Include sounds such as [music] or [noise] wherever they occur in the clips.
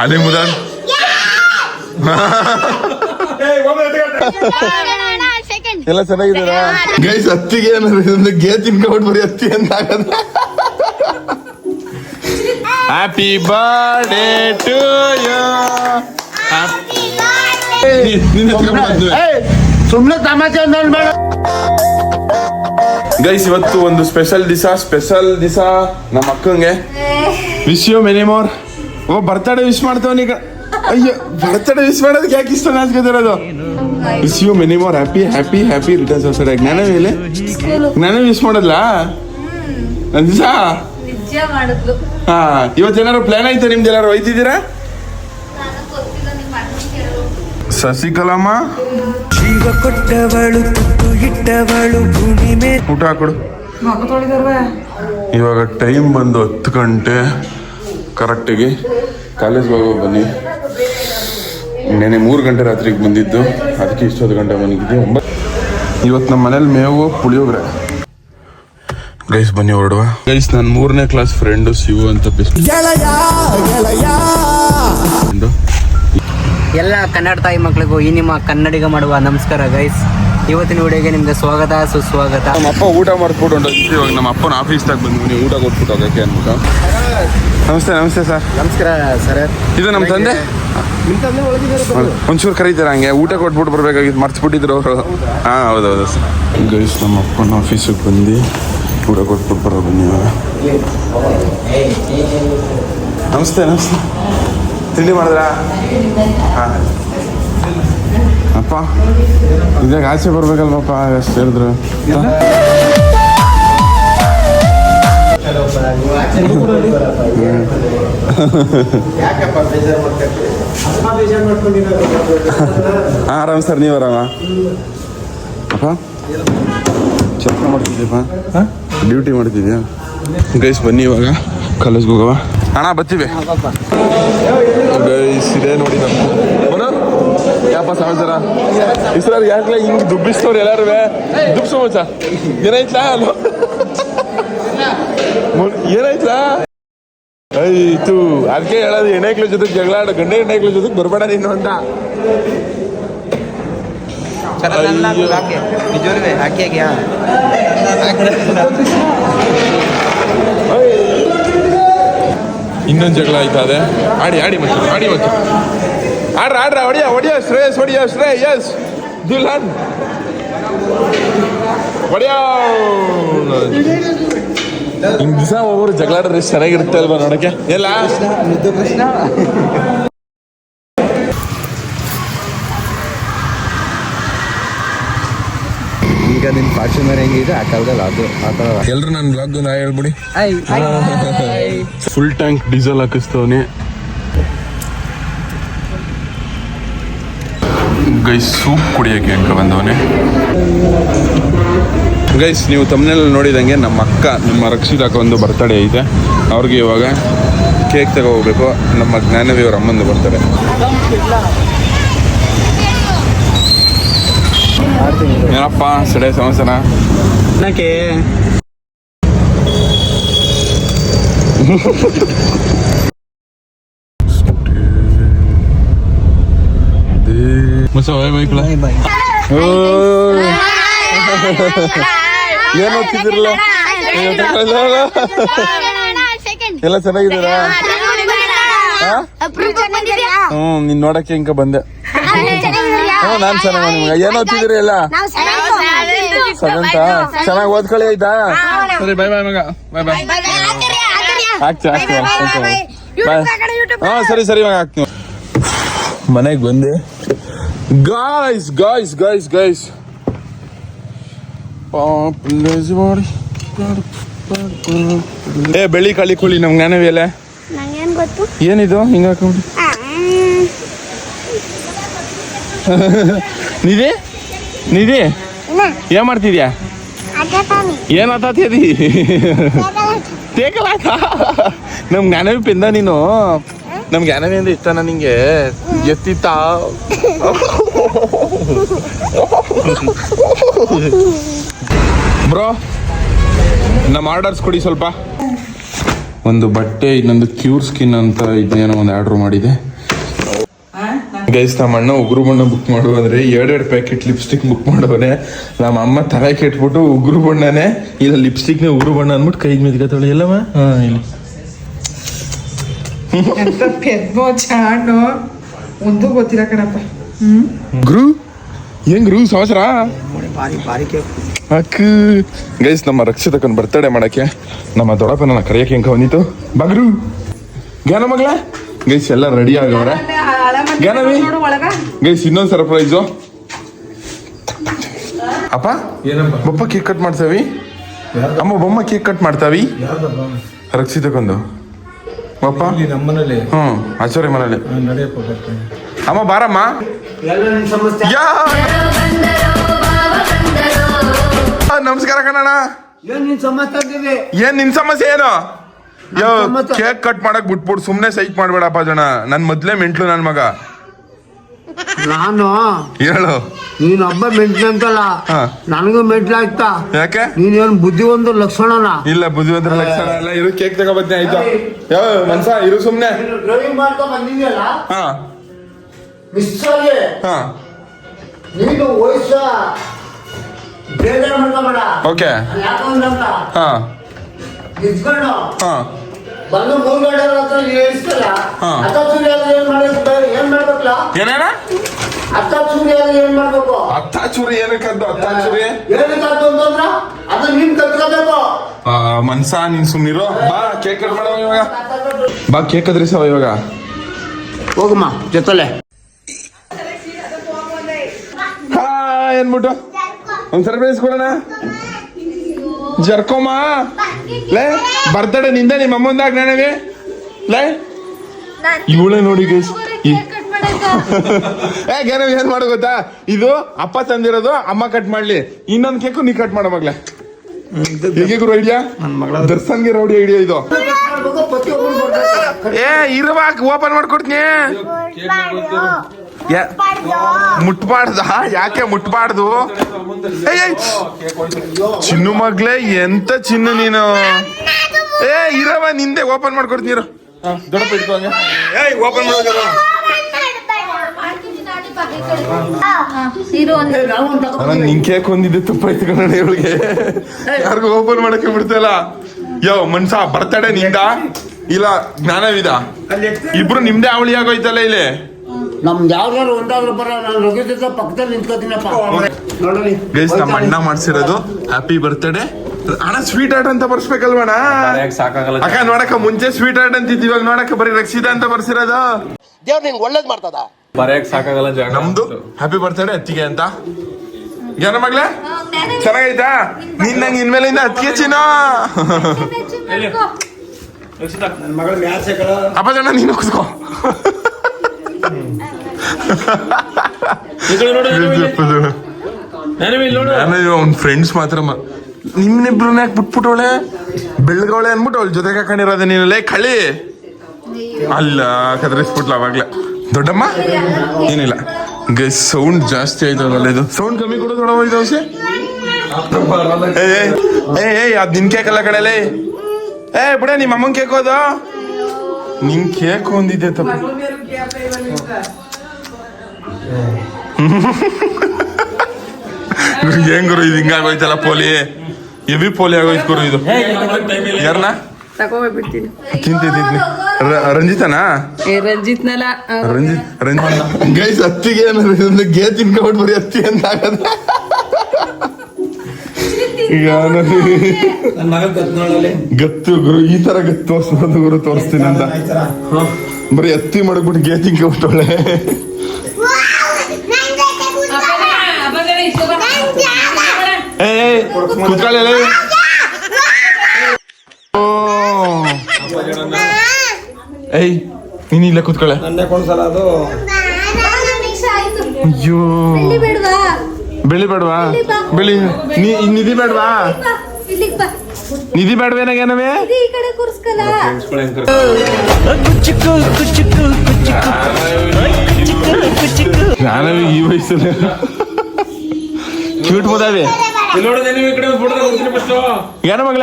ಅದೇ ಮುದ ಸೆಕೆಂಡ್ ಎಲ್ಲ ಚೆನ್ನಾಗಿದ್ದೀರಾ? ಗೈಸ್ ಹತ್ತಿಗೆ ಏನಾದ್ರೆ ಗೇ ತಿನ್ಕೊಂಡು ಬರೀ ಹತ್ತಿ ಅಂತ ಆಗದ ಹ್ಯಾಪಿ ಬರ್ಡೇ ಟು ಯು ಸುಮ್ನೆ ತಮಾಷೆ ನೋಡ್ಬೇಡ ಗೈಸ್ ಇವತ್ತು ಒಂದು ಸ್ಪೆಷಲ್ ದಿಸ ಸ್ಪೆಷಲ್ ದಿಸಾ ನಮ್ಮ ಅಕ್ಕಂಗೆ. Wish you many more O birthday wish ಮಾಡ್ತಾವನೀಗ. ಅಯ್ಯೋ ಬರ್ತಡೇ ವಿಶ್ ಮಾಡೋದಕ್ಕೆ ಯಾಕೆ ಇಷ್ಟ ನಾಚ್ಕೋತಿರೋದು? Wish you many more happy happy happy returns of side ಜ್ಞಾನ ಮೇಲೆ ಜ್ಞಾನ ವಿಶ್ ಮಾಡಲ್ಲ ದಿವಸ? ನಿಜ ಮಾಡಿದ್ಲು. ಹಾ ಇವತ್ತೇನಾದ್ರು ಪ್ಲಾನ್ ಆಯ್ತಾ ನಿಮ್ದು? ಎಲ್ಲಾರು ಒಯ್ತಿದ್ದೀರಾ ಶಶಿಕಲಮ್ಮ ಜೀವ ಕೊಟ್ಟವಳು ತುತ್ತು ಇಟ್ಟವಳು ಭೂಮಿ ಮೇಲೆ ಊಟ ಹಾಕೊಡು ಇವಾಗ ಟೈಮ್ ಬಂದು ಹತ್ತು ಗಂಟೆ. ಕರೆಕ್ಟಿಗೆ ಕಾಲೇಜ್ ಹೋಗೋ ಬನ್ನಿ. ನೆನೆ ಮೂರು ಗಂಟೆ ರಾತ್ರಿಗೆ ಬಂದಿದ್ದು. ಅದಕ್ಕೆ ಇಷ್ಟೊಂದು ಗಂಟೆ ಬಂದಿದ್ದೆ. ಒಂಬತ್ತು ಇವತ್ತು ನಮ್ಮ ಮನೇಲಿ ಮೇವು ಪುಳಿಯೋಗ್ರೆ ಗೈಸ್ ಬನ್ನಿ ಹೊರಡುವ. ಗೈಸ್ ನನ್ನ ಮೂರನೇ ಕ್ಲಾಸ್ ಫ್ರೆಂಡು ಶಿವು ಅಂತ ಎಲ್ಲ ಕನ್ನಡ ತಾಯಿ ಮಕ್ಕಳಿಗೂ ಈ ನಿಮ್ಮ ಕನ್ನಡಿಗ ಮಾಡುವ ನಮಸ್ಕಾರ ಗೈಸ್ ಇವತ್ತಿನ ವಿಡಿಯೋಗೆ ನಿಮ್ಗೆ ಸ್ವಾಗತ ಸುಸ್ವಾಗತ. ನಮ್ಮ ಅಪ್ಪ ಊಟ ಮಾಡ್ಬಿಟ್ಟು ಇವಾಗ ನಮ್ಮ ಅಪ್ಪನ ಆಫೀಸ್ದಾಗ ಬಂದು ನೀವು ಊಟ ಕೊಟ್ಬಿಟ್ಟು ಹೋಗಕ್ಕೆ ಅನ್ಬಿಟ್ಟು. ನಮಸ್ತೆ ನಮಸ್ತೆ ಸರ್. ನಮಸ್ಕಾರ ಸರ್. ಇದು ನಮ್ಮ ತಂದೆ? ಒಂಚೂರು ಕರೀತಾರ ಹಂಗೆ? ಊಟ ಕೊಟ್ಬಿಟ್ಟು ಬರ್ಬೇಕಾಗಿತ್ತು ಮರ್ತ್ಬಿಟ್ಟಿದ್ರು ಅವರು. ಹಾಂ ಹೌದೌದು ಸರ್. ಗೈಸ್ ನಮ್ಮ ಅಪ್ಪನ ಆಫೀಸಿಗೆ ಬಂದು ಊಟ ಕೊಟ್ಬಿಟ್ಟು ಬರೋ ಬನ್ನಿ ಇವಾಗ. ನಮಸ್ತೆ ನಮಸ್ತೆ. ತಿಂಡಿ ಮಾಡಿದ್ರಾ? ಹಾಂ. ಅಪ್ಪ ಇದಾಗ ಆಚೆ ಬರ್ಬೇಕಲ್ವಪ್ಪ ಅಷ್ಟು ಹೇಳಿದ್ರು? [laughs] ಆರಾಮ್ ಸರ್ ನೀವು ಆರಾಮ? ಅಪ್ಪ ಕೆಲಸ ಮಾಡ್ತಿದ್ದೀಯಪ್ಪ? ಡ್ಯೂಟಿ ಮಾಡ್ತಿದ್ಯಾ ಗೈಸ್ ಬನ್ನಿ ಇವಾಗ ಕಾಲೇಜ್ಗೆ ಹೋಗವ. ಅಣ್ಣ ಬರ್ತೀವಿ. ಗೈಸ್ ಇದೆ ನೋಡಿ ನಮ್ಮ ಯಾಪ ಸಮಾಚಾರ ಇಸ್ರಾರ್ ಯಾಕೆ ಹಿಂಗ್ ದುಬ್ಬಿಸ್ತವ್ರು ಎಲ್ಲಾರು ದುಬ್ ಸಮಾಚಾರ ಏನಾಯ್ತಾ ಏನಾಯ್ತಾ ಆಯ್ತು ಅದಕ್ಕೆ ಹೇಳೋದು ಹೆಣ್ಣೈಕ್ಳ ಜೊತೆ ಜಗಳ ಆಡು. ಗಂಡ ಹೆಣ್ಣೈಕ್ಳ ಜೊತೆ ಬರಬೇಡ ನೀನು ಅಂತ. ಇನ್ನೊಂದು ಜಗಳ ಆಯ್ತಾ ಅದೇ? ಆಡಿ ಆಡಿ ಮತ್ತೆ ಆಡಿ ಮತ್ತೆ ಆಡ್ರ ಆಡ್ರ ಹೊಡಿಯ ಹೊಡಿಯ ಶ್ರೇಯಸ್ ಹೊಡಿಯ ಶ್ರೇಯ ಯಸ್ ದುಲ್ಹನ್ ಹೊಡಿಯ ಹಿಂಗ್ ದಿವಸ ಒಬ್ಬರು ಎಷ್ಟ್ ಚೆನ್ನಾಗಿರುತ್ತೆ ಅಲ್ವಾ ನೋಡಕ್ಕೆ? ಎಲ್ಲ? ಈಗ ಕೃಷ್ಣ ಈಗ ನಿನ್ನ ಫಾರ್ಚುನರ್ ಹೆಂಗಿದೆ? ಆ ಕಾಲದಲ್ಲಿ ಅದು ಆ ಥರ. ಎಲ್ರು ನನ್ನ ಬ್ಲಾಗ್ ನಾ ಹೇಳ್ಬಿಡಿ. ಫುಲ್ ಟ್ಯಾಂಕ್ ಡೀಸೆಲ್ ಹಾಕಿಸ್ತವನಿ. ಗೈಸ್ ಸೂಪ್ ಕುಡಿಯೋಕೆ ಅಂತ ಬಂದವನೆ? ಗೈಸ್ ನೀವು ತಮ್ಮನೆಲ್ಲ ನೋಡಿದಂಗೆ ನಮ್ಮ ಅಕ್ಕ ನಮ್ಮ ರಕ್ಷಿತ ಅಕ್ಕ ಒಂದು ಬರ್ತಡೇ ಐತೆ. ಅವ್ರಿಗೆ ಇವಾಗ ಕೇಕ್ ತಗೋ ಹೋಗ್ಬೇಕು ನಮ್ಮ ಜ್ಞಾನವಿ ಅವ್ರ ಅಮ್ಮಂದು ಬರ್ತಾರೆ ಏನಪ್ಪ ಸಡೆ ಸಂವತ್ಸರ [laughs] ನನಗೆ ಮುಸ ಬೈಕ್ಲ ಏನ್ ಓದ್ತಿದ್ರಲ್ಲ ಎಲ್ಲ ಚೆನ್ನಾಗಿದ್ದೀರಾ ಹ್ಮ್ ನೀನ್ ನೋಡಕ್ಕೆ ಹಿಂಗ ಬಂದೆ. ಹ್ಮ್ ನಾನ್ ಚೆನ್ನಾಗಿ ನಿಮ್ಗೆ ಏನ್ ಓದ್ತಿದ್ದೀರಿ ಎಲ್ಲ ಸೆವೆಂತ? ಚೆನ್ನಾಗಿ ಓದ್ಕೊಳ್ಳಿ ಆಯ್ತಾ? ಸರಿ ಬೈ ಬಾಯ್ ಮಗ. ಬೈ ಬಾಯ್ ಆಗ್ತಿ ಆಗ್ತಿ ಬಾಯ್ ಹಾ ಸರಿ ಸರಿ ಮಗ ಆಗ್ತೀವಿ ಮನೆಗೆ ಬಂದೆ. ಗಾಯ್ಸ್ ಗಾಯ್ಸ್ ಗಾಯ್ಸ್ ಗಾಯ್ಸ್ ಏ ಬೆಳಿ ಕಳಿ ಕುಳಿ ನಮ್ ಜ್ಞಾನವಿ ಎಲ್ಲ ನಂಗೇನ್ ಗೊತ್ತು? ಏನಿದು? ಹಿಂಗ ಹಾಕೊಂಡು. ನಿಧಿ? ನಿಧಿ? ಏನ್? ಮಾಡ್ತಿದ್ಯಾ? ಏನ್ ತೇಕಲಾಕ ನಮ್ ಜ್ಞಾನವಿ ಪಿಂದ ನೀನು ನಮ್ ಏನೇ ಅಂದ್ರೆ ಇಷ್ಟನ ನಿಂಗೆ? ಎತ್ತಿತ್ತ? ಬ್ರೋ, ನಮ್ಮ ಆರ್ಡರ್ಸ್ ಕೊಡಿ ಸ್ವಲ್ಪ. ಒಂದು ಬಟ್ಟೆ, ಇನ್ನೊಂದು ಕ್ಯೂರ್ ಸ್ಕಿನ್ ಅಂತ ಇದನ್ನೇನೋ ಒಂದು ಆರ್ಡರ್ ಮಾಡಿದೆ. ಗೈಸ್ ನಮ್ಮ ಅಣ್ಣ ಉಗುರು ಬಣ್ಣ ಬುಕ್ ಮಾಡುವಂದ್ರೆ ಎರಡೆರಡು ಪ್ಯಾಕೆಟ್ ಲಿಪ್ಸ್ಟಿಕ್ ಬುಕ್ ಮಾಡವನೆ ನಮ್ಮ ಅಮ್ಮ ತಲೆ ಕೆಟ್ಬಿಟ್ಟು ಉಗುರು ಬಣ್ಣನೇ, ಇಲ್ಲ ಲಿಪ್ಸ್ಟಿಕ್ನೇ ಉಗುರು ಬಣ್ಣ ಅಂದ್ಬಿಟ್ಟು ಕೈ ಮೆದ್ಕತ್ತವಳೆ ಎಲ್ಲವ ಹಾ, ಇಲ್ಲಿ. ಎಂತ ಪೆದ್ದೋ ಚಾಣು ಒಂದು ಗುರು ಹೆಂಗ್ ಗುರು ಸಂವತ್ಸರ ಅಕ್ಕ ಗೈಸ್ ನಮ್ಮ ರಕ್ಷಿತಕ್ಕನ್ ಬರ್ತಡೆ ಮಾಡಕ್ಕೆ ನಮ್ಮ ದೊಡ್ಡಪ್ಪನ ಕರೆಯಕ್ಕೆ ಹೆಂಗ ಬಂದಿತ್ತು. ಬಗ್ರು ಜ್ಞಾನ ಮಗಳ? ಗೈಸ್ ಎಲ್ಲ ರೆಡಿ ಆಗವ್ರೆ. ಜ್ಞಾನವಿ ಗೈಸ್ ಇನ್ನೊಂದು ಸರ್ಪ್ರೈಸ್ ಅಪ್ಪ? ಬಪ್ಪ ಕೇಕ್ ಕಟ್ ಮಾಡ್ತಾವಿ. ಅಮ್ಮ ಬೊಮ್ಮ ಕೇಕ್ ಕಟ್ ಮಾಡ್ತಾವಿ. ರಕ್ಷಿತಕ್ಕೊಂದು. ನಮ್ಮನೇಲಿ ಮನೇಲಿ ನಡೆಯಪ್ಪ ಬರ್ತೀನಿ ಅಮ್ಮ ಬಾರಮ್ಮ. ಯಾ! ಆ, ನಮಸ್ಕಾರ ಕಣಣ್ಣ ಏನ್ ನೀನ್ ಸಮಸ್ಯೆ ಆಗ್ತಿದೆ ಏನ್ ನಿನ್ ಸಮಸ್ಯೆ ಏನು? ಯೋ ಕೇಕ್ ಕಟ್ ಮಾಡಕ್ ಬಿಟ್ಬಿಟ್ಟು ಸುಮ್ನೆ ಸೈಕ್ ಮಾಡ್ಬೇಡಪ್ಪ ಜನ ನನ್ ಮೊದ್ಲೇ ಮೆಂಟ್ಲು ನನ್ ಮಗ. ನಾನು. ಹೇಳು. ನೀನ್ ಒಬ್ಬ ಮೆಂಟ್ಲು ಅಂತಲ್ಲ. ಹಾ. ನನಗೂ ಮೆಂಟ್ಲು ಆಗ್ತಾ ಯಾಕೆ? ನೀನೇನ್ ಬುದ್ಧಿವಂತ ಲಕ್ಷಣನ? ಇಲ್ಲ ಬುದ್ಧಿವಂತರ ಲಕ್ಷಣ ಎಲ್ಲ ಇರು ಕೇಕ್ ತಗೋಬತ್ತೀನಿ ಆಯ್ತಾ? ಯೋ ಮನ್ಸ ಇರು ಸುಮ್ನೆ. ಡ್ರೈವಿಂಗ್ ಮಾಡ್ತಾ ಬಂದಿದ್ಯಲ್ಲ? ಹಾ. ಮಿಸ್ ಆಗಿ. ಹಾ. ನೀನು ವಯಸ್ಸ ಬೇಜಾರು ಮಾಡ್ಕೋಬೇಡ. ಓಕೆ ಯಾಕಂದ್ರೆ ಹಾ. ನಿಂತ್ಕೊಂಡು. ಹಾ. ಬಂದು ಮೂರ್ ಗಂಟೆ ಹತ್ರ. ಅತ್ತ ಚೂರಿ ಆದ್ರೆ ಏನ್ ಮಾಡ್ಬೇಕು? ಏನ್ ಮಾಡ್ಬೇಕಲ್ಲ? ಏನೇನ? ಅತ್ತ ಚೂರಿ ಆದ್ರೆ ಏನ್ ಮಾಡ್ಬೇಕು? ಅತ್ತ ಚೂರಿ ಏನಕ್ಕದ್ದು ಅತ್ತ ಚೂರಿ? ಅಂತಂದ್ರ ಅದು ನೀನ್ ಕತ್ಕೋಬೇಕು ಆ, ಮನ್ಸ ನೀನ್ ಸುಮ್ನಿರೋ. ಬಾ ಕೇಕ್ ಕಟ್ ಮಾಡವ ಇವಾಗ. ಬಾ ಕೇಕ್ ಕದ್ರಿಸವ ಇವಾಗ. ಹೋಗಮ್ಮ ಜೊತೆಲೆ ಹಾ ಏನ್ಬಿಟ್ಟು? ಒಂದ್ ಸರ್ಪ್ರೈಸ್ ಕೊಡೋಣ ಜರ್ಕೋಮ. ಲೇ ಬರ್ತಡೆ ನಿಂದ ನಿಮ್ಮ ಅಮ್ಮಂದಾಗ ನನಗೆ? ಲೇ. ಇವಳೆ ನೋಡಿ ಗೈಸ್ [laughs] ಏ ಗೇನ ಏನ್ ಮಾಡು ಗೊತ್ತಾ? ಇದು ಅಪ್ಪ ತಂದಿರೋದು ಅಮ್ಮ ಕಟ್ ಮಾಡ್ಲಿ. ಇನ್ನೊಂದ್ ಕೇಕು ನೀ ಕಟ್ ಮಾಡೋ ಮಗ್ಲೆ. ಹೇಗೆ ಗುರು ಐಡಿಯಾ ದರ್ಶನ್ಗೆ ರೌಡಿ ಐಡಿಯಾ ಇದು. ಏ ಇರುವಾಗ ಓಪನ್ ಮಾಡ್ಕೊಡ್ತೀನಿ. ಮುಟ್ಬಾರ್ದ? ಯಾಕೆ ಮುಟ್ಬಾರ್ದು? ಏಯ್, ಏಯ್. ಚಿನ್ನು ಮಗ್ಲೆ ಎಂತ ಚಿನ್ನು ನೀನು? ಏ ಇರವ ನಿಂದೆ ಓಪನ್ ಮಾಡ್ಕೊಡ್ತೀನಿ ಇರೋ. ದೊಡ್ಡಪ್ಪ. ಏಯ್ ಓಪನ್ ಮಾಡೋದಿಲ್ಲ ಅಲ್ಲ ನಿನ್ ಕೇಕ್ ಒಂದಿದೆ ತುಪ್ಪ ಇವಳಿಗೆ. ಯಾರಿಗೂ ಓಪನ್ ಮಾಡಕ್ಕೆ ಬಿಡ್ತಲ್ಲ. ಯೋ ಮನ್ಸ ಬರ್ತಡೆ ನಿಂದ? ಇಲ್ಲ ಜ್ಞಾನವಿದ? ಇಬ್ರು ನಿಮ್ದೇ ಅವಳಿ ಆಗೋಯ್ತಲ್ಲ ಇಲ್ಲಿ? ನಮ್ದು ಯಾವ್ದಾದ್ರು ಒಂದಾದ್ರು ಬರ ನಾನು ರಘುಜೊತೆ ಪಕ್ಕದಲ್ಲಿ ನಿಂತ್ಕೋತೀನಪ್ಪ. ನೋಡಲಿ ಗೈಸ್ ನಮ್ಮ ಅಣ್ಣ ಮಾಡ್ಸಿರೋದು ಹ್ಯಾಪಿ ಬರ್ತ್ಡೇ ಅಣ್ಣ ಸ್ವೀಟ್ ಆರ್ಟ್ ಅಂತ ಬರ್ಸ್ಬೇಕಲ್ವಣ ಸಾಕಾಗಲ್ಲ ಅಕ್ಕ ನೋಡಕ ಮುಂಚೆ ಸ್ವೀಟ್ ಆರ್ಟ್ ಅಂತ ಇದ್ದೀವಿ ಇವಾಗ ನೋಡಕ್ಕ ಬರೀ ರಕ್ಷಿತಾ ಅಂತ ಬರ್ಸಿರೋದು. ಬರೆಯಕ್ ಸಾಕಾಗಲ್ಲ ಜಾಗ ನಮ್ದು ಹ್ಯಾಪಿ ಬರ್ತ್ಡೇ ಅತ್ತಿಗೆ ಅಂತ. ಏನ ಮಗ್ಲೆ ಚೆನ್ನಾಗೈತಾ? ನಿನ್ ನಂಗೆ ಇನ್ಮೇಲಿಂದ ಅತ್ತಿಗೆ ಚಿನ್ನ. ಅಪ್ಪ ಜನ ನೀನು ಕುಸ್ಕೋ ನಾನು ಅವ್ನ ಫ್ರೆಂಡ್ಸ್ ಮಾತ್ರ ನಿಮ್ನಿಬ್ರನ್ನ ಯಾಕೆ ಬಿಟ್ಬಿಟ್ಟವಳೆ? ಬೆಳಗವಳೆ ಅನ್ಬಿಟ್ಟು ಅವಳ ಜೊತೆಗೆ ಹಾಕೊಂಡಿರೋದೆ ನೀನು. ಲೇ ಕಳಿ. ಅಲ್ಲ ಕದ್ರಿಸ್ಬಿಟ್ಲ ಅವಾಗ್ಲೇ. ದೊಡ್ಡಮ್ಮ? ಏನಿಲ್ಲ. ಸೌಂಡ್ ಜಾಸ್ತಿ ಆಯ್ತಲ್ಲ ಇದು. ಸೌಂಡ್ ಕಮ್ಮಿ ಕೊಡೋದು ನೋಡವ ಇದು ಔಷಧಿ. ಏಯ್ ಏಯ್ ಏಯ್ ನಿನ್ ಕೇಕ್ ಅಲ್ಲ ಕಡೆಲೆ ಏ ಬಿಡ ನಿಮ್ಮ ಅಮ್ಮನ್ ಕೇಕ್ ಹೋದು? ನಿನ್ ಕೇಕ್ ಒಂದಿದೆ ತಪ್ಪ. [laughs] ಏನ್ ಗುರು ಇದು ಹಿಂಗಾಗೋಯ್ತಲ್ಲ ಪೋಲಿ? ಎವಿ ಪೋಲಿ ಆಗೋಯ್ತು ಗುರು ಇದು. ಯಾರನ್ನ ತಗೋಬಿಡ್ತೀನಿ ತಿಂತಿ ತಿಂತಿ ರಂಜಿತನಾ? ಏ ರಂಜಿತ್ನಲ್ಲ ರಂಜಿತ್ ರಂಜಿತ್ ಗೈಸ್ ಹತ್ತಿಗೆ ಏನಾದ್ರು ಗೇ ತಿನ್ಕೊಂಡ್ಬಿಟ್ಟು ಬರೀ ಹತ್ತಿ ಅಂತ ಆಗದ ಗತ್ತು ಗುರು ಈ ತರ ಗತ್ತು ತೋರಿಸ್ಬೋದು ಗುರು ತೋರಿಸ್ತೀನಿ ಅಂತ. ಬರೀ ಎತ್ತಿ ಮಾಡ್ಬಿಟ್ಟು ಗೇಜಿಂಗ್ ಕೊಟ್ಟೋಳೆ ಕುತ್ಕೊಳ್ಳಿ ಓ. ಏಯ್ ನೀನ್ ಇಲ್ಲ ಕುತ್ಕೊಳ್ಳೆ. ಅದು. ಅಯ್ಯೋ. ಬೆಳಿ ಬೇಡವಾ? ಬೆಳಿ ನೀ ನಿಧಿ ಬೇಡವಾ? ನಿಧಿ ಬೇಡವೇನಾಗೇನವೇ ಈ ಕಡೆ ಈ ವಯಸ್ಸಲ್ಲಿ. ಕ್ಯೂಟ್ ಬೋದಾವೆ ಏನ ಮಗಳ?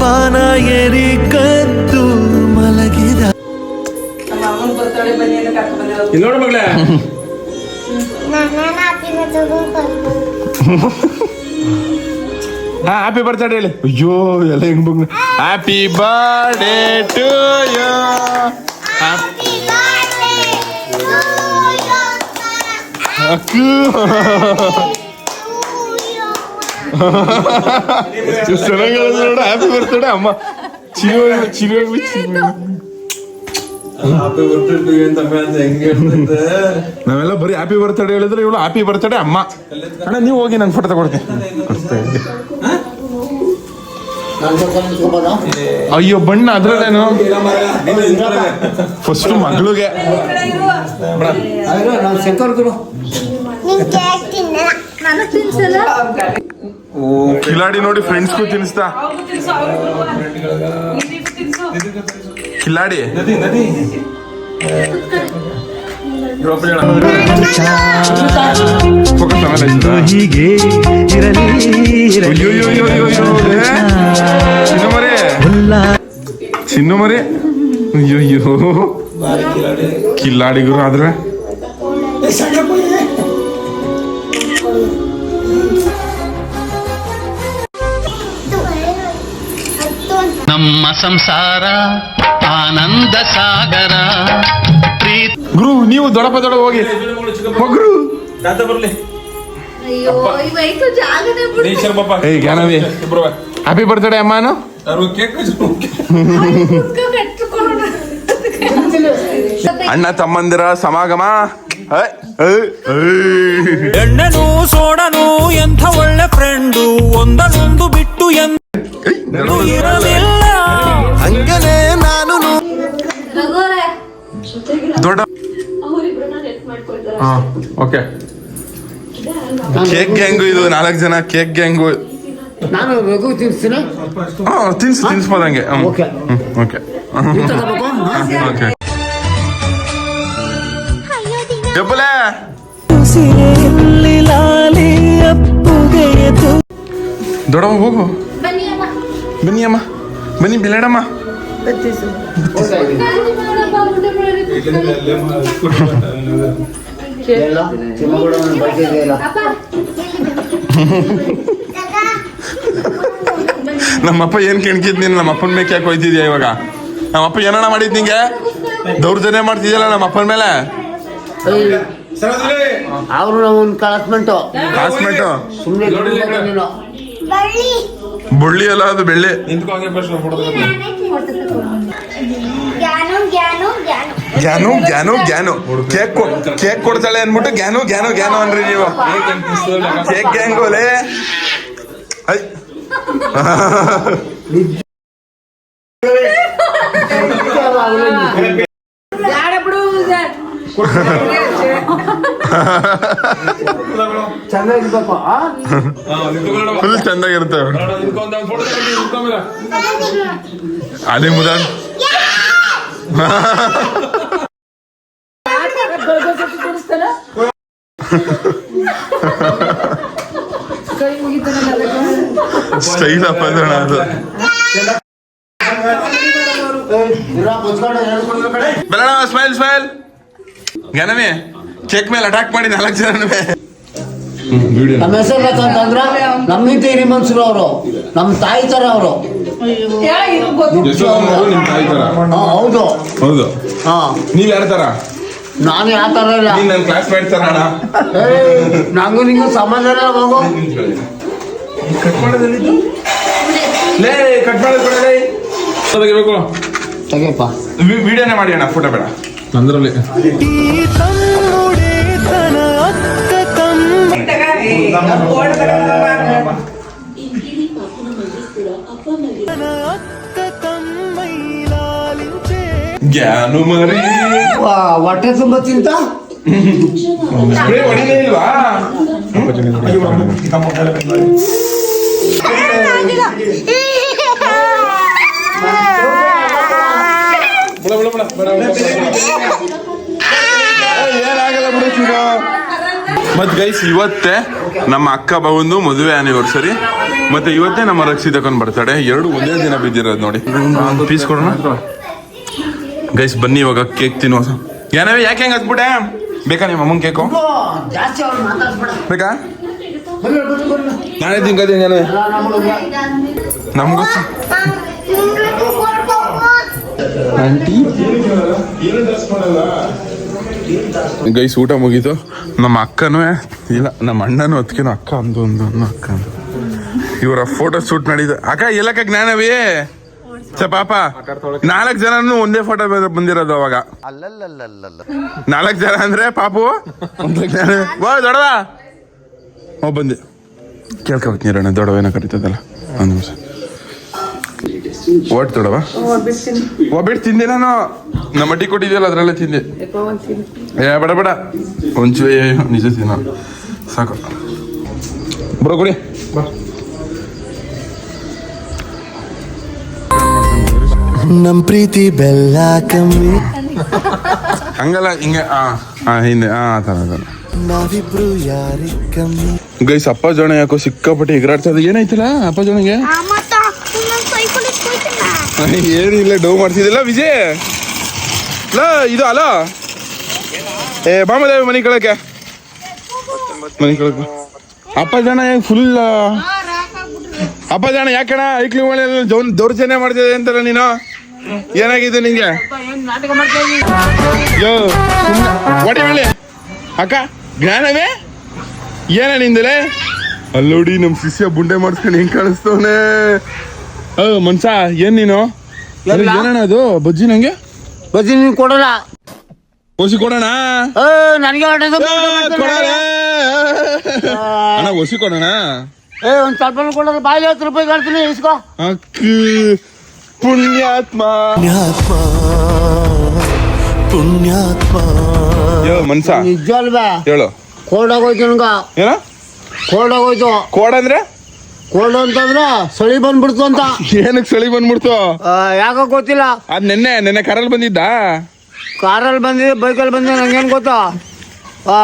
ಬಾನ ಏರಿ ಕದ್ದು ಮಲಗಿದ. ನೋಡು ಮಗಳೇ. [laughs] ಹಾ ಹ್ಯಾಪಿ ಬರ್ತ್ಡೇ ಹೇಳಿ ಅಯ್ಯೋ ಎಲ್ಲ ಹೆಂಗ್ ಬಂಗ್ ಹ್ಯಾಪಿ ಬರ್ಡೇ ಟು ಯು ಅಕ್ಕು ಎಷ್ಟು ಚೆನ್ನಾಗಿ ಹೇಳಿದ್ರು ನೋಡು ಹ್ಯಾಪಿ ಬರ್ತ್ಡೇ ಅಮ್ಮ ಚಿರು ಚಿರು ಚಿರು ಹ್ಯಾಪಿ ಬರ್ತ್ಡೇ ಅಂತ ಅಂತ ಹೆಂಗೆ ಹೇಳ್ತೈತೆ ನಾವೆಲ್ಲ ಬರೀ ಹ್ಯಾಪಿ ಬರ್ತ್ಡೇ ಹೇಳಿದ್ರೆ ಇವಳು ಹ್ಯಾಪಿ ಬರ್ತ್ಡೇ ಅಮ್ಮ ಅಣ್ಣ ನೀವು ಹೋಗಿ ನಂಗೆ ಫೋಟೋ ತಗೊಡ್ತೀನಿ ಕೊಡಿಸ್ತಾ ಇದ್ದೆ. ಅಯ್ಯೋ ಬಣ್ಣ ಅದ್ರಲ್ಲೇನು? ಫಸ್ಟ್ ಮಗಳಿಗೆ. ಓ ಶಂಕರ್ ಗುರು ನಾನು ತಿನ್ಸಲ್ಲ? ಕಿಲಾಡಿ ನೋಡಿ ಫ್ರೆಂಡ್ಸ್ಗೂ ತಿನ್ನಿಸ್ತಾ ಕಿಲಾಡಿ. ಹೀಗೆ ಇರಲಿ? ಚಿನ್ನು ಮರಿ ಅಯ್ಯೋ ಅಯ್ಯೋ ಆದ್ರೆ ನಮ್ಮ ಸಂಸಾರ ಆನಂದ ಸಾಗರ ಗುರು ನೀವು ದೊಡಪ ದೊಡ ಹೋಗಿ. ಗುರು ತಾತ ಬರ್ಲಿ. ಅಯ್ಯೋ ಈ ಬೈಕು ಜಾಗನೇ ಬಿಡು ನೇಚರ್ ಪಾಪ ಏಯ್ ಜ್ಞಾನವಿ. ಇಬ್ರು ಹ್ಯಾಪಿ ಬರ್ತ್ಡೇ ಅಮ್ಮನು. ಅವ್ರು ಕೇಕ್ ಕಟ್ಕೊಂಡು ಅಣ್ಣ ತಮ್ಮಂದಿರ ಸಮಾಗಮ. ಎಣ್ಣನು ಸೋಡನು ಎಂಥ ಒಳ್ಳೆ ಫ್ರೆಂಡು. ಒಂದನೊಂದು ಬಿಟ್ಟು ಎಂದು ಇರಲಿಲ್ಲ. ಹಂಗನೇ ನಾನು ರಘುವರೇ. ದೊಡ್ಡ ಹಾ ಓಕೆ. ಕೇಕ್ ಗ್ಯಾಂಗು ಇದು ನಾಲ್ಕು ಜನ ಕೇಕ್ ಗ್ಯಾಂಗು. ನಾನು ರಘು ತಿನ್ಸ್ತೀನ? ಹಾ ತಿನ್ಸು ತಿನ್ಸ್ಬೋದಂಗೆ. ಓಕೆ. ಓಕೆ. ಓಕೆ. ದೊಡ್ಡಮ್ಮ ಹೋಗು. ಬನ್ನಿ ಅಮ್ಮ. ಬನ್ನಿ ಅಮ್ಮ. ಬನ್ನಿ ಬಿಲಾಡಮ್ಮ ನಮ್ಮಪ್ಪ ಏನ್ ಕೆಣ್ಕಿದ್ ನೀನು? ನಮ್ಮ ಅಪ್ಪನ ಮೇಲೆ ಯಾಕೆ ಹೋಯ್ತಿದ್ಯಾ ಇವಾಗ? ನಮ್ಮಪ್ಪ ಏನಣ್ಣ ಮಾಡಿದ್ ನಿಂಗೆ? ದೌರ್ಜನ್ಯ ಮಾಡ್ತಿದ್ಯಲ್ಲ ನಮ್ಮ ಅಪ್ಪನ ಮೇಲೆ? ಅವರು ಒಂದು ಕಳಸ್ಮೆಂಟು ಕ್ಲಾಸ್ಮೇಟು ಸುಮ್ಮನೆ ನೀನು. ಬುಳ್ಳಿ ಅಲ್ಲ ಅದು ಬೆಳ್ಳಿ. ಜ್ಞಾನು ಜ್ಞಾನು ಗ್ಯಾನು ಗ್ಯಾನು ಗ್ಯಾನು ಕೇಕ್ ಕೇಕ್ ಕೊಡ್ತಾಳೆ ಅನ್ಬಿಟ್ಟು ಗ್ಯಾನು ಗ್ಯಾನು ಗ್ಯಾನು ಅನ್ರಿ ನೀವು. ಕೇಕ್ ಗ್ಯಾಂಗೋಲೆ ಐ [laughs] ಚೆನ್ನಾಗಿರ್ಬೇಕು ಆ? ಫುಲ್ ಚಂದಾಗಿರ್ತವೆ ನಿಂತ್ಕೊಂಡ ಫೋಟೋ ತಗೊಂಡು ನಿಂತ್ಕೊಂಬಿಡ ಅದೇ ಮುದ ಸ್ಟೈಲ್ ಅಪ್ಪ ಅದಣ್ಣ ಅದು ಇರೋ ಮುಚ್ಕೊಂಡು ಹೇಳ್ಕೊಂಡು ಕಡೆ. ಬೆಳಣ ಸ್ಮೈಲ್ ಸ್ಮೈಲ್ ಜ್ಞಾನಮಿ ಚೆಕ್ ಮೇಲೆ ಅಟ್ಯಾಕ್ ಮಾಡಿ ನಾಲ್ಕು ಜನವೇ ನಮ್ಮ ಹೆಸರು ಅಂತಂದ್ರೆ ನಮ್ಮಿಂದ ಹಿರಿ ಮನ್ಸರು ಅವರು ನಮ್ಮ ತಾಯಿ ತರ ಅವರು. ನಿಮ್ ತಾಯಿ ತರ. ಹೌದು. ಹೌದು. ಹಾ. ನೀವ್ ಯಾರ ತರ? ನಾನು ಯಾವ ತರ ಇಲ್ಲ. ನೀನ್ ಕ್ಲಾಸ್ ತರ ಅಣ್ಣ. ಏಯ್, ನಂಗೂ ನಿಂಗೂ ಸಂಬಂಧ ಇಲ್ಲ ಮಗು. ಕಟ್ ಮಾಡೋದಲ್ಲಿ ಲೇ ಕಟ್ ಮಾಡೋದು ಕೊಡಲೇ ತೆಗಿಬೇಕು ತೆಗೆಯಪ್ಪ. ವಿಡಿಯೋನೇ ಮಾಡಿ ಅಣ್ಣ ಫೋಟೋ ಬೇಡ. ಅಂದ್ರಲ್ಲಿ ಈ ತನ್ನುಡೇತನ ಅತ್ತ ತಮ್ಮ ಅತ್ತ ತಮ್ಮೈ ಲಾಲಿಂಚೆ ಗ್ಯಾನು ಮರಿ ವಾ, ಹೊಟ್ಟೆ ತುಂಬ ತಿಂತ ಸ್ಪ್ರೇ ಹೊಡಿಲೇ ಇಲ್ವಾ ಬಿಡ ಬಿಡ ಬಿಡ ಬೇಡ ಏನಾಗಲ್ಲ ಬಿಡು ಚೂರು ಮತ್ ಗೈಸ್ ಇವತ್ತೇ ನಮ್ಮ ಅಕ್ಕ ಬಂದು ಮದುವೆ ಆನಿವರ್ಸರಿ ಮತ್ತೆ ಇವತ್ತೇ ನಮ್ಮ ರಕ್ಷಿತಕ್ಕನ್ ಬರ್ತಾಳೆ ಎರಡು ಒಂದೇ ದಿನ ಬಿದ್ದಿರೋದು ನೋಡಿ. ಪೀಸ್ ಕೊಡೋಣ? ಗೈಸ್ ಬನ್ನಿ ಇವಾಗ ಕೇಕ್ ತಿನ್ನುವ. ಏನವೇ ಯಾಕೆ ಹೆಂಗ್ ಹತ್ಬಿಟ್ಟೆ? ಬೇಕಾ ನಿಮ್ಮ ಅಮ್ಮನ್ ಕೇಕು ಬೇಕಾ? ನಾನೇ ತಿನ್ಕೋತೀನಿ ನಮಗೂ ಆಂಟಿ? ಗೈಸ್, ಊಟ ಮುಗೀತು. ನಮ್ಮ ಅಕ್ಕನೂ, ಇಲ್ಲ, ನಮ್ಮ ಅಣ್ಣನೂ ಅದಕ್ಕೆ ಅಕ್ಕ ಅಂದು ಒಂದು ಅಕ್ಕ ಅಂದು. ಇವರ ಫೋಟೋ ಶೂಟ್ ಮಾಡಿದ ಅಕ್ಕ, ಎಲ್ಲಕ್ಕ ಜ್ಞಾನವೇ? ಚ ಪಾಪ. ನಾಲ್ಕು ಜನನು ಒಂದೇ ಫೋಟೋ ಬಂದಿರೋದು ಅವಾಗ. ನಾಲ್ಕು ಜನ ಅಂದ್ರೆ, ಪಾಪು? ಬಾ ದೊಡವ ಓ, ಬಂದೆ. ಕೇಳ್ಕೊಬೇಕು ನೀರಣ್ಣ ದೊಡವೇನ ಕರೀತದಲ್ಲ. ಒಂದು ನಿಮಿಷ. ಓಟ್ ತೊಡವಾ ಒಬ್ಬಿಟ್ಟು ತಿಂದೆ ನಾನು. ನಮ್ಮ ಅಡ್ಡಿ ಕೊಟ್ಟಿದ್ಯಲ್ಲ ಅದರಲ್ಲೇ ತಿಂದೆ. ಏ ಬೇಡ ಬೇಡ. ಒಂಚು ನಿಜ ತಿನ್ನ. ಸಾಕು. ಬರೋ ಕೊಡಿ. ಬಾ. ನಮ್ ಪ್ರೀತಿ ಬೆಲ್ಲ ಕಮ್ಮಿ. ಹಂಗಲ್ಲ ಹಿಂಗೆ ಆ ಆ ಹಿಂದೆ ಆ ಆ ಥರ ಆ ಥರ. ನಾವಿಬ್ರು ಯಾರಿ ಕಮ್ಮಿ? ಗೈಸ್ ಅಪ್ಪ ಜೋಣ ಯಾಕೋ ಸಿಕ್ಕಾಪಟ್ಟೆ ಎಗರಾಡ್ತದ ಏನಾಯ್ತಲ್ಲ ಅಪ್ಪ ಜೋಣಿಗೆ? ಏನಿಲ್ಲ ಡೌ ಮಾಡ್ತಿದ್ದಿಲ್ಲ ವಿಜಯ್? ಲಾ, ಇದು ಅಲ್ಲ ಏ ಬಾಮದೇವಿ ಮನೆ ಕಳಕ್ಕೆ. ಮನೆ ಕಳಕ್ಕೆ ಅಪ್ಪ ಜನ ಫುಲ್ ಅಪ್ಪ ಜನ ಯಾಕಣ ಐಕ್ಲಿ ಮಳೆ ದೌರ್ಜನ್ಯ ಮಾಡ್ತಿದೆ ಅಂತಾರ ನೀನು? ಏನಾಗಿದೆ ನಿಂಗೆ? ಯೋ ಒಡೆ ಹೇಳಿ ಅಕ್ಕ, ಜ್ಞಾನವೇ? ಏನ ನಿಂದಲೇ? ಅಲ್ಲೋಡಿ ನಮ್ ಶಿಷ್ಯ ಬುಂಡೆ ಮಾಡಿಸ್ಕೊಂಡು ಹೆಂಗ್ ಕಾಣಿಸ್ತವನೆ? ಮನ್ಸ ಏನ್ ನೀನು? ಎಲ್ಲ? ಏನಣ್ಣ ಅದು? ಬಜ್ಜಿ ನಂಗೆ? ಬಜ್ಜಿ ನೀನು ಕೊಡಲ್ಲ. ಒಸಿ ಕೊಡೋಣ? ನನಗೆ ಕೊಡೋಣ. ಅಣ್ಣ ಒಸಿ ಕೊಡೋಣ? ಏ ಒಂದ್ ಸ್ವಲ್ಪ ಕೊಡಲ್ಲ ಬಾಯಿ ಹತ್ತು ರೂಪಾಯಿ ಕಳ್ತೀನಿ ಇಸ್ಕೋ. ಅಕ್ಕಿ ಪುಣ್ಯಾತ್ಮ. ಪುಣ್ಯಾತ್ಮ ಪುಣ್ಯಾತ್ಮ. ಯೋ ಮನ್ಸ. ನಿಜ ಅಲ್ವಾ? ಹೇಳು. ಕೋಲ್ಡ್ ಆಗೋಯ್ತು ನನ್ಗ. ಏನ? ಕೋಲ್ಡ್ ಆಗೋಯ್ತು. ಕೋಡ್ ಅಂದ್ರೆ? ಕೋಲ್ಡ್ ಅಂತಂದ್ರ ಸಳಿ ಬಂದ್ಬಿಡ್ತು ಅಂತ. ಏನಕ್ಕೆ ಸಳಿ ಬಂದ್ಬಿಡ್ತು? ಆ, ಯಾಕೋ ಗೊತ್ತಿಲ್ಲ. ಅದ್ ನೆನ್ನೆ ನೆನ್ನೆ ಕಾರಲ್ಲಿ ಬಂದಿದ್ದ? ಕಾರಲ್ಲಿ ಬಂದಿದೆ ಬೈಕಲ್ಲಿ ಬಂದಿದೆ ನಂಗೇನು ಗೊತ್ತಾ? ಆ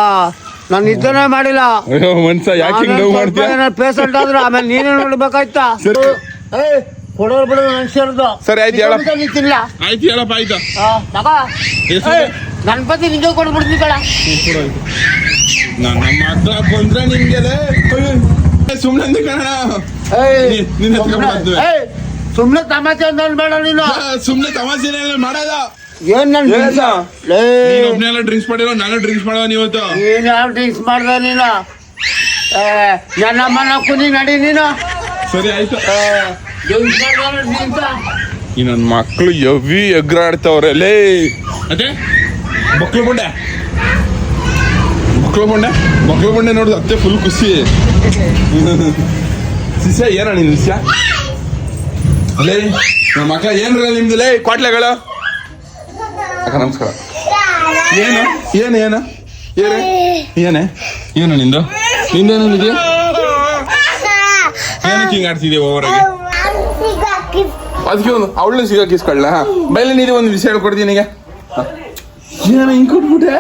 ನಾನು ನಿದ್ದೆನೇ ಮಾಡಿಲ್ಲ. ಅಯ್ಯೋ ಮನ್ಸ ಯಾಕೆ ಹಿಂಗ್ ನೋವು ಮಾಡ್ತೀಯ? ಪೇಷಂಟ್ ಆದ್ರೆ ಆಮೇಲೆ ನೀನೇ ನೋಡ್ಬೇಕಾಯ್ತಾ? ಸರಿ. ಏ ಕೊಡೋರು ಬಿಡು ಮನುಷ್ಯರ್ದು ಸರಿ, ಆಯ್ತು, ಹೇಳಪ್ಪ. ನಿಂತಿಲ್ಲ ಆಯ್ತು ಹೇಳಪ್ಪ ಆಯ್ತು. ತಗೋ. ಎಷ್ಟು? ಏ, ಗಣಪತಿ ನಿಂಗೆ ಕೊಡ್ಬಿಡ್ತೀನಿ ಕಡ ನಮ್ಮ ಹತ್ರ ಬಂದ್ರೆ ನಿಮ್ಗೆ ಸುಮ್ನೆ ಕಣ ನೀ- ನೀನ್ ಎತ್ಕೊಂಡ್ ಬಂದ್ವಿ. ಸುಮ್ನೆ ತಮಾಷೆ ಅಂತ ಅನ್ಬೇಡ ನೀನು? ಸುಮ್ನೆ ತಮಾಷೆ ಮಾಡೋದ? ಏನ್ ನನ್ ಒಬ್ನೆಲ್ಲ ಡ್ರಿಂಕ್ಸ್ ಮಾಡಿರೋ ನಾನು ಡ್ರಿಂಕ್ಸ್ ಮಾಡೋ ನೀವತ್ತು? ಏನ್ ಯಾವ ಡ್ರಿಂಕ್ಸ್ ಮಾಡ್ದ ನೀನು? ಏ, ನನ್ನ ಅಮ್ಮನ ಕುನಿ ನಡಿ ನೀನು. ಸರಿ ಆಯ್ತು. ಈ ನನ್ ಮಕ್ಳು ಎವಿ ಎಗ್ರಾಡ್ತಾವ್ರೆ ಲೇ. ಅದೇ ಮಕ್ಳು ಬಂಡೆ. ಮಕ್ಳು ಬಂಡೆ ಮಕ್ಳು ಬಂಡೆ ನೋಡಿದ ಅತ್ತೆ ಫುಲ್ ಖುಷಿ. [laughs] ಶಿಷ್ಯ, ಏನ ನೀನು ಶಿಷ್ಯ? ಅಲ್ಲೇ ನಮ್ಮ ಮಕ್ಕಳ ಏನ್ರ ನಿಮ್ದು? ಲೇ ಕ್ವಾಟ್ಲೆಗಳು ಅಕ್ಕ, ನಮಸ್ಕಾರ. ಏನು? ಏನು ಏನು? ಏನೇ? ಏನೇ? ಏನು ನಿಂದು? ನಿಂದೇನು ನಿಂಗೆ ಏನಕ್ಕೆ ಹಿಂಗೆ ಆಡ್ತಿದ್ಯಾ ಓವರಾಗಿ ಅದಕ್ಕೆ ಒಂದು ಅವಳನ್ನ ಸಿಗಾಕಿಸ್ಕೊಳ್ಳ ಬೈಲಿ ನೀನು ಒಂದು ವಿಷಯ ಹೇಳ್ಕೊಡ್ತೀನಿ ನಿನಗೆ. ಏನು ಹಿಂಗ್ ಕೊಟ್ಬಿಟ್ಟೆ.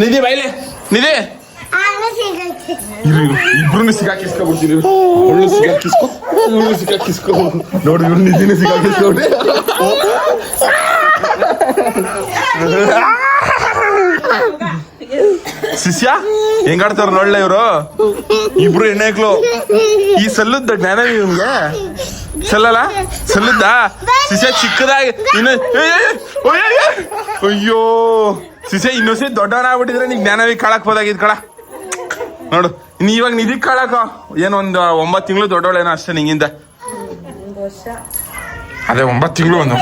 ನಿಧಿ ಬೈಲೆ ನಿಧಿ. ಇಬ್ರು ಸಿಗಾಕಿಸ್ಕೊಬಿಡ್ತೀನಿ ಒಳ್ಳೆ ಸಿಗಾಕಿಸ್ಕೊ ಇವಳು ಸಿಗಾಕಿಸ್ಕೊ ನೋಡಿ ಇವ್ರು ನಿಧಿನ ಸಿಗಾಕಿಸ್ಕೊಬಿಟ್ಟೆ ಶಿಷ್ಯ ಹೆಂಗಾಡ್ತಾರ ನೋಡ್ಲೆ ಇವರು? ಇಬ್ರು ಹೆಣ್ಣೆಕ್ಲು ಈ ಸಲ್ಲುದ್ದ ಜ್ಞಾನ ನಿಮ್ಗೆ? ಸಲ್ಲಲ್ಲ? ಸಲ್ಲುದ್ದ? ಶಿಷ್ಯ ಚಿಕ್ಕದಾಗಿ ಇನ್ನು ಏಯ್, ಏಯ್, ಏಯ್, ಏಯ್, ಏಯ್. ಅಯ್ಯೋ ಶಿಷ್ಯ ಇನ್ನೊಸಿ ದೊಡ್ಡವನ ಆಗ್ಬಿಟ್ಟಿದ್ರೆ ನೀ ಜ್ಞಾನವಿ ಕಾಳಕ್ ಹೋದಾಗಿದ್ ಕಳ. ನೋಡು ನೀ ಇವಾಗ ನಿಧಿ ಕಾಳಕ ಏನೋ ಒಂದು ಒಂಬತ್ತು ತಿಂಗಳು ದೊಡ್ಡವಳೇನೋ ಅಷ್ಟೇ ನಿಂಗಿಂದ. ಅದೇ ಒಂಬತ್ತು ತಿಂಗಳು ಒಂದು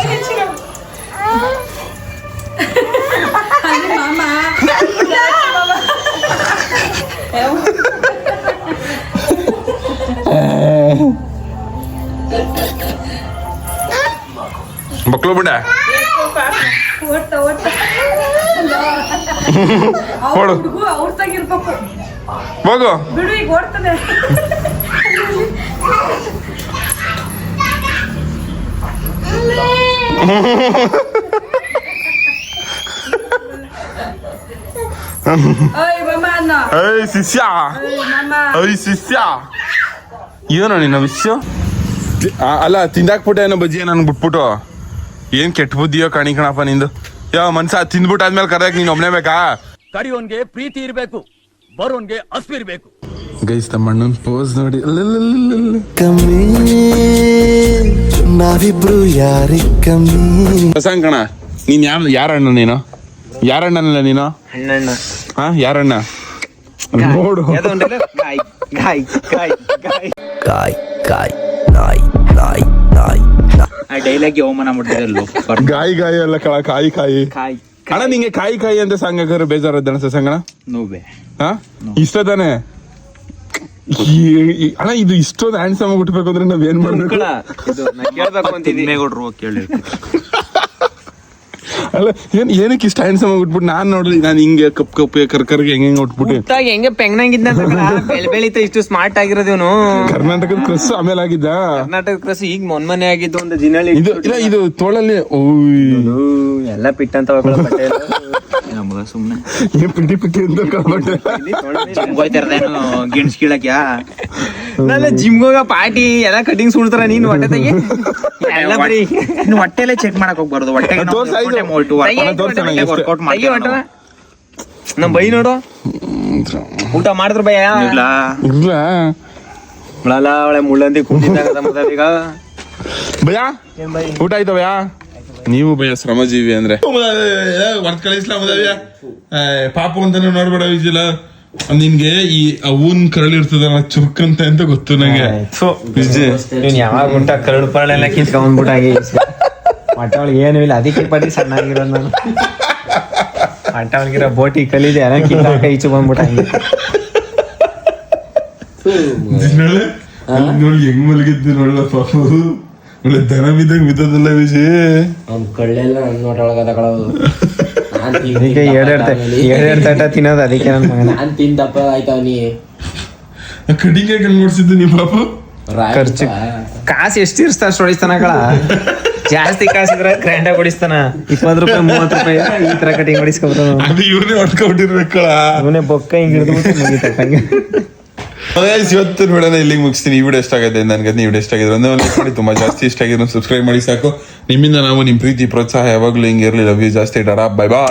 ಮಕ್ಳು ಬಿಡ. ಹೊಡು. ಹೋಗು. [laughs] ಏಯ್ ಶಿಷ್ಯ. ಐ ಶಿಷ್ಯ. ಏನೋ ನಿನ್ನ ವಿಷಯ? ಅಲ್ಲ ತಿಂದಾಕ್ಬಿಟ್ಟೆ ಏನೋ ಬಜ್ಜಿ ನನ್ಗೆ ಬಿಟ್ಬಿಟ್ಟು. ಏನ್ ಕೆಟ್ಟ ಬುದ್ಧಿಯೋ ಕಣಿ ಕಣಪ್ಪ ನಿಂದು? ಯಾವ ಮನ್ಸ ತಿಂದ್ಬಿಟ್ಟು ಆದ್ಮೇಲೆ ಕರೆಯಕ್ ನೀನ್ ಒಬ್ನೇ ಬೇಕಾ? ಕಡಿಯೋನ್ಗೆ ಪ್ರೀತಿ ಇರಬೇಕು ಬರೋನ್ಗೆ ಅಸ್ಪಿ ಇರ್ಬೇಕು. ಗೈಸ್ ತಮ್ಮಣ್ಣನ್ ಪೋಸ್ ನೋಡಿ. ಕಮ್ಮಿ ನಾವಿಬ್ರು ಯಾರಿಗ್ ಕಮ್ಮಿ? ಅಣ್ಣ ನೀನ್ ಯಾರ ಅಣ್ಣ ನೀನು? ಯಾರಣ್ಣನಲ್ಲ ನೀನು? ಅಣ್ಣಣ್ಣ. ಹಾ ಯಾರಣ್ಣ? ನೋಡು. ಕಾಯ್ ಕಾಯ್ ಕಾಯ್ ಕಾಯ್ ಕಾಯ್ ನಾಯ್ ನಾಯ್. ಡೈಲಾಗ್ ಅವಮಾನ ಮಾಡ್ತಿರಲ್ಲ [laughs] ಗಾಯಿ ಗಾಯಿ ಅಲ್ಲ ಕಳ ಕಾಯಿ ಕಾಯಿ. ಕಣ ಅಣ್ಣ ನಿಂಗೆ ಕಾಯಿ ಕಾಯಿ ಅಂತ ಸಾಂಗ್ ಹಾಕಿದ್ರೆ ಬೇಜಾರದ್ದಣ್ಣ ಸಂಗಣ ನೋವೆ. ಹಾ? ಇಷ್ಟ ತಾನೆ? ಅಣ್ಣ ಇದು ಇಷ್ಟೊಂದು ಹ್ಯಾಂಡ್ಸಮ್ ಹುಟ್ಟಬೇಕು ಅಂದ್ರೆ ನಾವ್ ಏನ್ ಮಾಡ್ಬೇಕು ಕೇಳಿ [laughs] ಅಲ್ಲ ಏನ್ ಏನಕ್ಕೆ ಇಷ್ಟ ಹ್ಯಾಂಡ್ಸಮ್ ಉಟ್ಬಿಟ್ಟು ನಾನು ನೋಡ್ರಿ ನಾನು ಹಿಂಗೆ ಕಪ್ ಕಪ್ ಕರ್ಕರ್ಗೆ ಹೆಂಗೆ ಹೆಂಗೆ ಉಟ್ಬಿಟ್ಟು. ಮುಟ್ಟಾಗ ಹೆಂಗೆ ಪೆಂಗ್ನಂಗಿದ್ದ ಬೆಳೆ ಬೆಳಿತ ಇಷ್ಟು ಸ್ಮಾರ್ಟ್ ಆಗಿರೋದೇನು ಕರ್ನಾಟಕದ ಕ್ರಸ್ ಆಮೇಲೆ ಆಗಿದ್ದ? ಕರ್ನಾಟಕ ಕ್ರಸ್ ಈಗ ಮೊನ್ಮನೆ ಆಗಿದ್ದು ಒಂದು ಜಿನಳಿ ಇದು ಇಲ್ಲ ಇದು ತೋಳಲ್ಲಿ ಓಯ್. ಎಲ್ಲ ಪಿಟ್ಟ ಅಂತ ನಮಗ ಸುಮ್ನೆ. ಏನ್ ಪಿಟಿ ಪಿಟಿ ಅಂತ ಕಳ್ಬಟ್ಟೆ ಗಿಣ್ಸ್ ಕೀಳಕ್ಯಾ? ನಾನು ಜಿಮ್ ಹೋಗ ಪಾರ್ಟಿ ಎಲ್ಲ ಕಟಿಂಗ್ ಸುಡ್ತಾರ ನೀನ್ ಹೊಟ್ಟೆ ತೆಗಿ. [laughs] ಎಲ್ಲ ಬರೀ ಇನ್ನು ಹೊಟ್ಟೆಲೆ ಚೆಕ್ ಮಾಡಕ್ ಹೋಗ್ಬಾರ್ದು. ಹೊಟ್ಟೆ? ವರ್ಕೌಟ್ ಮಾಡಿ ಹೊಟ್ಟೆ ನಮ್ ಬೈ ನೋಡು. ಊಟ ಮಾಡಿದ್ರು ಭಯ ಇಲ್ಲ. ಇಲ್ಲ. ಮುಳಲ್ಲ ಅವಳೆ ಮುಳ್ಳಂದಿ ಕುಂತಿದ್ದಾಗ ಈಗ. ಭಯ ಊಟ ಆಯ್ತಾ ಭಯ ನೀವು ಭಯ ಶ್ರಮಜೀವಿ ಅಂದ್ರೆ. ವರ್ತ್ ಕಳಿಸ್ಲಾ ಮದವ್ಯ? ಪಾಪು ಅಂತಾನು ನೋಡ್ಬೇಡ ವಿಜಿಲ ನಿನ್ಗೆ ಈ ಅವನ್ ಕರಳಿರ್ತದಲ್ಲ ಚುರ್ಕ್ ಅಂತ ಗೊತ್ತು ನಂಗೆ. ನೀನ್ ಯಾವಾಗ ಊಟ ಕರಡು ಪರಳೆಲ್ಲ ಕಿತ್ಕೊಂಡ್ಬಿಟ್ಟಾಗಿ ಹೊಟ್ಟೆ ಒಳಗೆ ಏನು ಇಲ್ಲ ಅದಕ್ಕೆ ಪಡಿ ಸಣ್ಣಾಗಿರೋ ನಾನು. ಮಟ್ಟವಳಿಗಿರೋ ಒಳಗಿರೋ ಬೋಟಿ ಕಲಿದೆ ಕಿತ್ತಾಕ ಈಚೆ ಬಂದ್ಬಿಟ್ಟಾಗಿ ನೋಡು ಅಲ್ಲಿ ನೋಡಿ ಹೆಂಗ್ ಮಲಗಿದ್ದು ನೋಡಲ್ಲ ಪಾಪು. ಒಳ್ಳೆ ದನ ಬಿದ್ದಂಗ್ ಬಿದ್ದದಲ್ಲ ವಿಜಯ್. ಕಳ್ಳೆಲ್ಲ ನೋಟೊಳಗ ತಗೊಳ್ಳೋದು ಅದಕ್ಕೆ ಎರಡೆರಡು ಎರಡೆರಡು ತಟ ತಿನ್ನೋದು ಅದಕ್ಕೆ ನನ್ನ ಮಗನ. ನಾನು ತಿಂದಪ್ಪ ಆಯ್ತಾವ ನೀ ಕಡಿಗೆ ಕಣ್ ನೋಡ್ಸಿದ್ದು ನೀ ಪಾಪ? ಖರ್ಚು. ಕಾಸು ಎಷ್ಟು ಹೊಡಿಸ್ತಾನ ಕಳ ಜಾಸ್ತಿ ಕಾಸಿದ್ರೆ ಗ್ರ್ಯಾಂಡಾಗಿ ಹೊಡಿಸ್ತಾನ. ಇಪ್ಪತ್ತು ರೂಪಾಯಿ ಮೂವತ್ತು ರೂಪಾಯಿ ಈ ತರ ಕಟಿಂಗ್ ಹೊಡಿಸ್ಕೊಬ್ರು. ಅದು ಇವ್ರನ್ನೇ ಹೊಡ್ಕೊಂಡಿರ್ಬೇಕಳ ಇವನೇ ಬೊಕ್ಕ ಹಿಂಗ್ ಹಿಡಿದು ಮುಗಿತಕ್ಕಂಗೆ ಇವತ್ತು ನೋಡೋಣ ಇಲ್ಲಿಗೆ ಮುಗಿಸ್ತೀನಿ. ಈ ವಿಡಿಯೋ ಎಷ್ಟಾಗಿದೆ ನನಗೆ ನೀವು ವಿಡಿಯೋ ಎಷ್ಟಾಗಿದೆ ಒಂದೇ ಒಂದು ಮಾಡಿ. ತುಂಬಾ ಜಾಸ್ತಿ ಇಷ್ಟ ಆಗಿದ್ರೆ ಸಬ್ಸ್ಕ್ರೈಬ್ ಮಾಡಿ ಸಾಕು. ನಿಮ್ಮಿಂದ ನಾವು ನಿಮ್ಮ ಪ್ರೀತಿ ಪ್ರೋತ್ಸಾಹ ಯಾವಾಗಲೂ ಹಿಂಗೆ ಇರಲಿ. ಲವ್ ಯು ಜಾಸ್ತಿ. ಡರಾ ಬೈ ಬಾಯ್